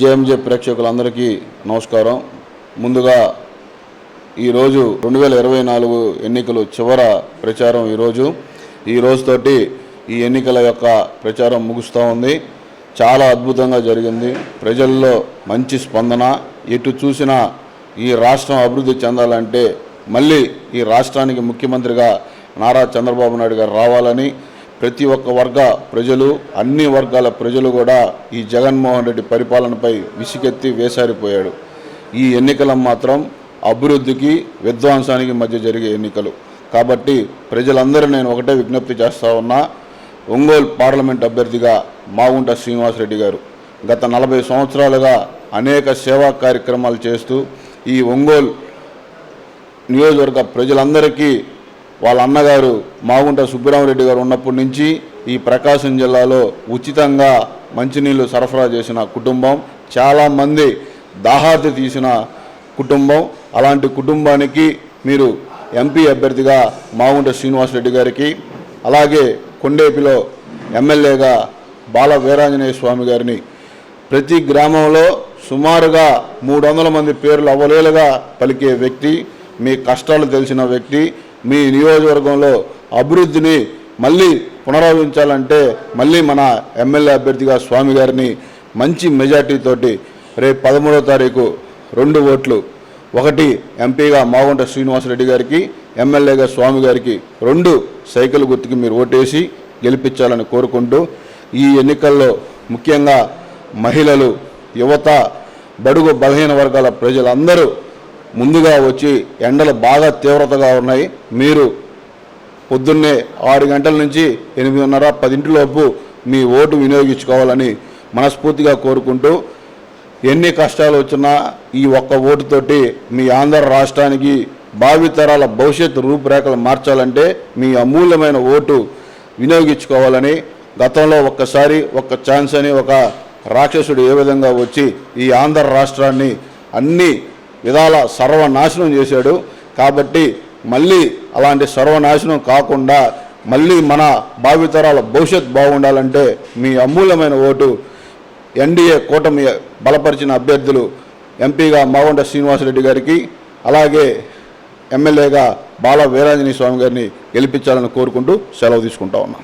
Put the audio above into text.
JMJ ప్రేక్షకులందరికీ నమస్కారం. ముందుగా ఈరోజు రెండు వేల ఇరవై నాలుగు ఎన్నికలు చివర ప్రచారం ఈరోజు ఈ రోజుతోటి ఈ ఎన్నికల యొక్క ప్రచారం ముగుస్తూ ఉంది. చాలా అద్భుతంగా జరిగింది. ప్రజల్లో మంచి స్పందన. ఎటు చూసినా ఈ రాష్ట్రం అభివృద్ధి చెందాలంటే మళ్ళీ ఈ రాష్ట్రానికి ముఖ్యమంత్రిగా నారా చంద్రబాబు నాయుడు గారు రావాలని ప్రతి ఒక్క వర్గ ప్రజలు అన్ని వర్గాల ప్రజలు కూడా ఈ జగన్మోహన్ రెడ్డి పరిపాలనపై విసిగెత్తి వేసారిపోయాడు. ఈ ఎన్నికలు మాత్రం అభివృద్ధికి విధ్వంసానికి మధ్య జరిగే ఎన్నికలు. కాబట్టి ప్రజలందరూ నేను ఒకటే విజ్ఞప్తి చేస్తా ఉన్నా ఒంగోలు పార్లమెంట్ అభ్యర్థిగా మాగుంట శ్రీనివాసరెడ్డి గారు గత నలభై సంవత్సరాలుగా అనేక సేవా కార్యక్రమాలు చేస్తూ ఈ ఒంగోలు నియోజకవర్గ ప్రజలందరికీ వాళ్ళ అన్నగారు మాగుంట సుబ్బరామరెడ్డి గారు ఉన్నప్పటి నుంచి ఈ ప్రకాశం జిల్లాలో ఉచితంగా మంచినీళ్ళు సరఫరా చేసిన కుటుంబం చాలామంది దాహార్తి తీసిన కుటుంబం. అలాంటి కుటుంబానికి మీరు ఎంపీ అభ్యర్థిగా మాగుంట శ్రీనివాసరెడ్డి గారికి అలాగే కొండేపిలో ఎమ్మెల్యేగా బాల వీరాంజనేయ స్వామి గారిని. ప్రతి గ్రామంలో సుమారుగా మూడు వందల మంది పేర్లు అవలేలుగా పలికే వ్యక్తి మీ కష్టాలు తెలిసిన వ్యక్తి మీ నియోజకవర్గంలో అభివృద్ధిని మళ్ళీ పునరావించాలంటే మళ్ళీ మన ఎమ్మెల్యే అభ్యర్థిగా స్వామి గారిని మంచి మెజార్టీతోటి రేపు పదమూడో తారీఖు రెండు ఓట్లు ఒకటి ఎంపీగా మాగుంట శ్రీనివాసరెడ్డి గారికి ఎమ్మెల్యేగా స్వామి గారికి రెండు సైకిల్ గుర్తుకి మీరు ఓటేసి గెలిపించాలని కోరుకుంటూ ఈ ఎన్నికల్లో ముఖ్యంగా మహిళలు యువత బడుగు బలహీన వర్గాల ప్రజలందరూ ముందుగా వచ్చి ఎండలు బాగా తీవ్రతగా ఉన్నాయి. మీరు పొద్దున్నే ఆరు గంటల నుంచి ఎనిమిదిన్నర పదింటిలోపు మీ ఓటు వినియోగించుకోవాలని మనస్ఫూర్తిగా కోరుకుంటూ ఎన్ని కష్టాలు వచ్చినా ఈ ఒక్క ఓటుతోటి మీ ఆంధ్ర రాష్ట్రానికి భావితరాల భవిష్యత్తు రూపురేఖలు మార్చాలంటే మీ అమూల్యమైన ఓటు వినియోగించుకోవాలని గతంలో ఒక్కసారి ఒక్క ఛాన్స్ అని ఒక రాక్షసుడు ఏ విధంగా వచ్చి ఈ ఆంధ్ర రాష్ట్రాన్ని అన్ని విధాల సర్వనాశనం చేశాడు. కాబట్టి మళ్ళీ అలాంటి సర్వనాశనం కాకుండా మళ్ళీ మన భావితరాల భవిష్యత్ బాగుండాలంటే మీ అమూల్యమైన ఓటు ఎన్డీఏ కూటమి బలపరిచిన అభ్యర్థులు ఎంపీగా మాగొండ శ్రీనివాసరెడ్డి గారికి అలాగే ఎమ్మెల్యేగా బాల వీరాంజనేయ స్వామి గారిని గెలిపించాలని కోరుకుంటూ సెలవు తీసుకుంటా ఉన్నాం.